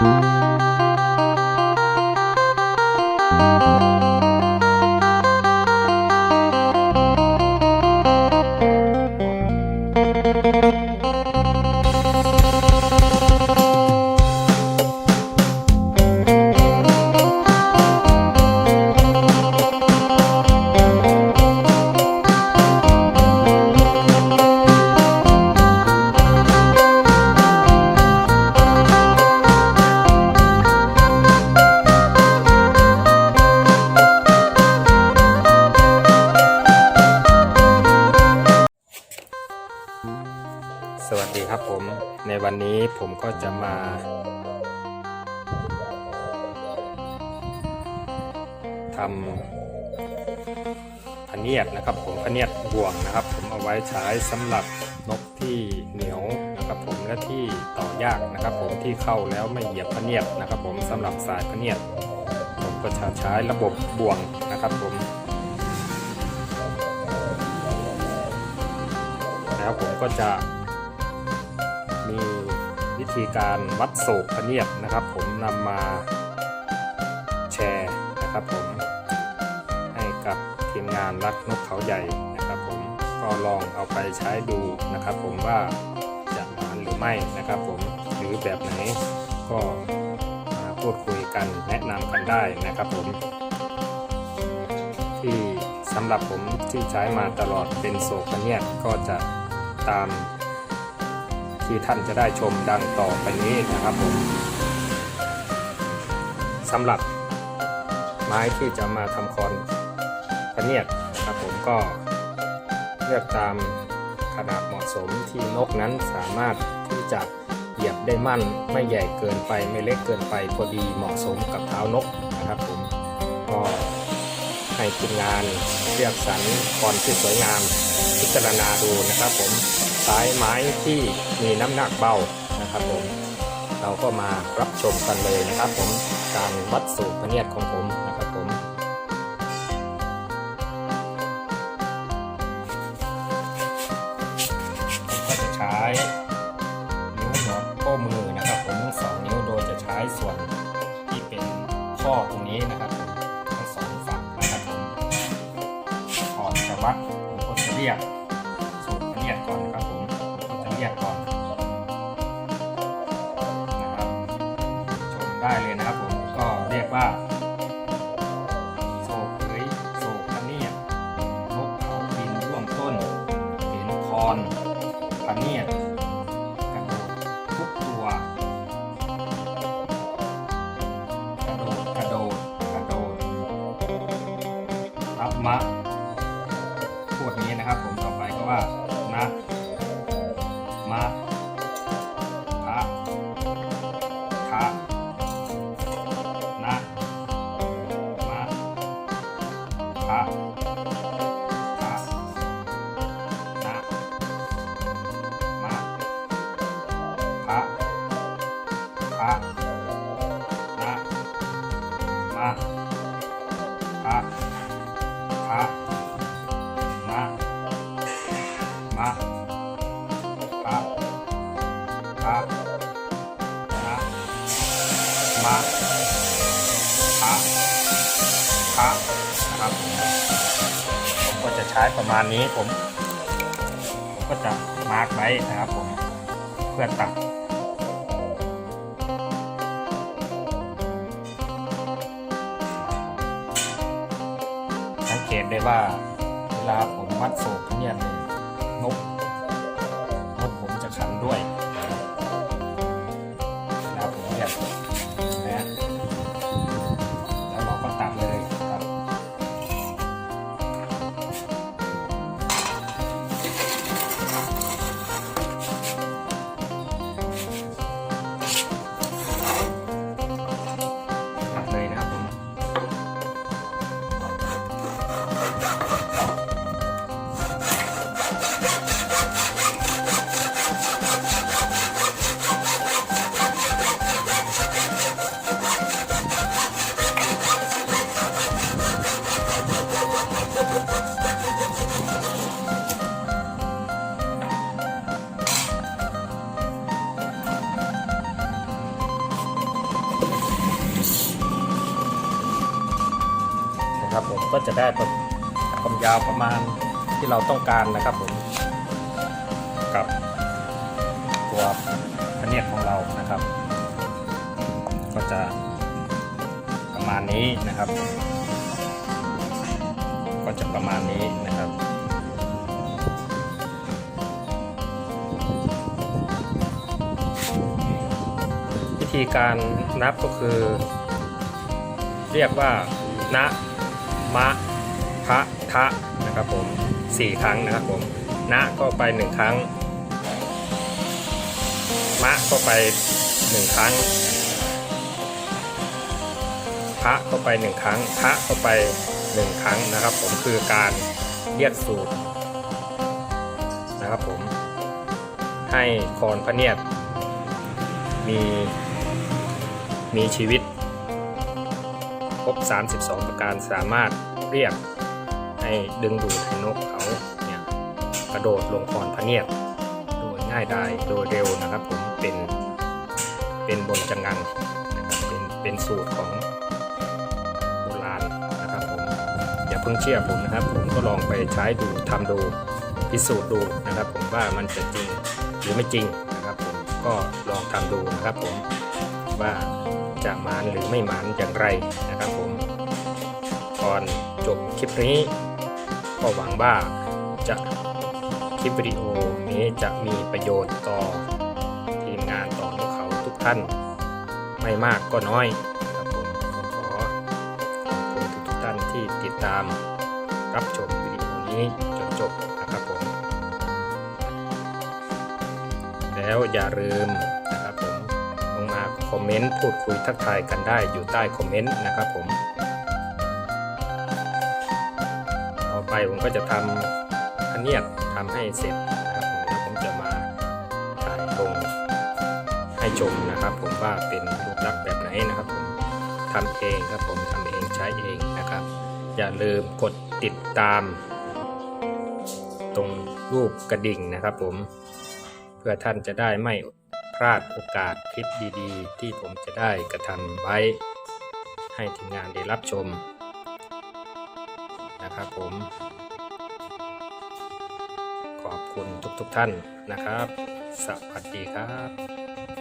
ส นี้ผมก็จะมา ทำพะเนียดนะครับ ผมพะเนียดบ่วงนะครับ ผมเอาไว้ใช้สำหรับนกที่เหนียวนะครับ ผมและที่ต่อยากนะครับ ผมที่เข้าแล้วไม่เหยียบพะเนียดนะครับ ผมสำหรับสายพะเนียดผมก็จะใช้ระบบบ่วงนะครับ ผมแล้วผมก็จะ วิธีการวัดโศกพเนียดนะครับ ผมนำมาแชร์นะครับผมให้กับทีมงานรักนกเขาใหญ่นะครับ ผมก็ลองเอาไปใช้ดูนะครับ ผมว่าจะมานหรือไม่นะครับ ผมหรือแบบไหนก็มาพูดคุยกันแนะนำกันได้นะครับ ผม ที่สำหรับผมที่ใช้มาตลอดเป็นโศกพเนียดก็จะตาม ที่ท่านจะได้ชมดังต่อไปนี้นะครับผมสำหรับไม้ที่จะมาทำคอนพะเนียดนะครับผมก็เลือกตามขนาดเหมาะสมที่นกนั้นสามารถที่จะเหยียบได้มั่น ไม่ใหญ่เกินไปไม่เล็กเกินไปพอดีเหมาะสมกับเท้านกนะครับผมก็ให้ทีมงานเลือกสรรคอนที่สวยงามพิจารณาดูนะครับผม สายไม้ที่มีน้ำหนักเบานะครับผมเราก็มารับชมกันเลยนะครับผมการวัดสูตรพเนียดของผมนะครับผมผมก็จะใช้นิ้วหัวโป้มือนะครับผมทั้งสองนิ้วโดยจะใช้ส่วนที่เป็นข้อตรงนี้นะครับทั้งสองฝั่งนะครับผมก่อนจะวัดผมก็จะเรียก ได้เลยนะครับผมก็เรียกว่าโศกเอ้ยโศกพะเนียดนกเขาบินร่วงต้นเห็นคอนพะเนียด พระนะมะพระพระนะมะพระพระนะมะพระพระนะครับผมผมก็จะใช้ประมาณนี้ผม ผมก็จะมาร์กไว้นะครับผมเพื่อตัด สังเกตได้ว่าเวลาผมวัดโศกเนี่ยนกนกผมจะขันด้วย ก็จะได้ความยาวประมาณที่เราต้องการนะครับผมกับตัวพเนียดของเรานะครับ ก็จะประมาณนี้นะครับ ก็จะประมาณนี้นะครับวิธีการนับก็คือ เรียกว่านะ มะพะทะนะครับผมสี่ครั้งนะครับผมนะก็ไปหนึ่งครั้ง มะก็ไปหนึ่งครั้งพระเข้าไปหนึ่งครั้งพระเข้าไปหนึ่งครั้งนะครับ ผมคือการเรียกสูตรนะครับผมให้คอนพระเนียดมีมีชีวิต ครบ 32 ประการสามารถเรียกให้ดึงดูดให้นกเขาเนี่ยกระโดดลงคอนพระเนียดโดยง่ายดายโดยเร็วนะครับผมเป็นเป็นบนจังงังนะครับเป็นเป็นสูตรของโบราณนะครับผมอย่าเพิ่งเชื่อผมนะครับ ผมก็ลองไปใช้ดูทำดูพิสูจน์ดูนะครับ ผมว่ามันจะจริงหรือไม่จริงนะครับผมก็ลองทำดูนะครับผมว่า จะหมานหรือไม่หมานอย่างไรนะครับผมก่อนจบคลิปนี้ ก็หวังว่าจะคลิปวิดีโอนี้จะมีประโยชน์ต่อทีมงานต่อพวกเขาทุกท่าน ไม่มากก็น้อยนะครับผมผมขอขอบคุณทุกท่านที่ติดตามรับชมวิดีโอนี้จนจบนะครับผม แล้วอย่าลืม คอมเมนต์พูดคุยทักทายกันได้อยู่ใต้คอมเมนต์นะครับผมต่อไปผมก็จะทำพเนียดทำให้เสร็จนะครับผมแล้วผมจะมาถ่ายลงให้ชมนะครับ ผมว่าเป็นรูปลักษณ์แบบไหนนะครับผมทำเองครับผมทำเองใช้เองนะครับ อย่าลืมกดติดตาม ตรงรูปกระดิ่งนะครับผมเพื่อท่านจะได้ไม่ ลาดโอกาสคลิปดีๆ ที่ผมจะได้กระทำไว้ ให้ทีมงานได้รับชม นะครับผม ขอบคุณทุกๆท่านนะครับ สวัสดีครับ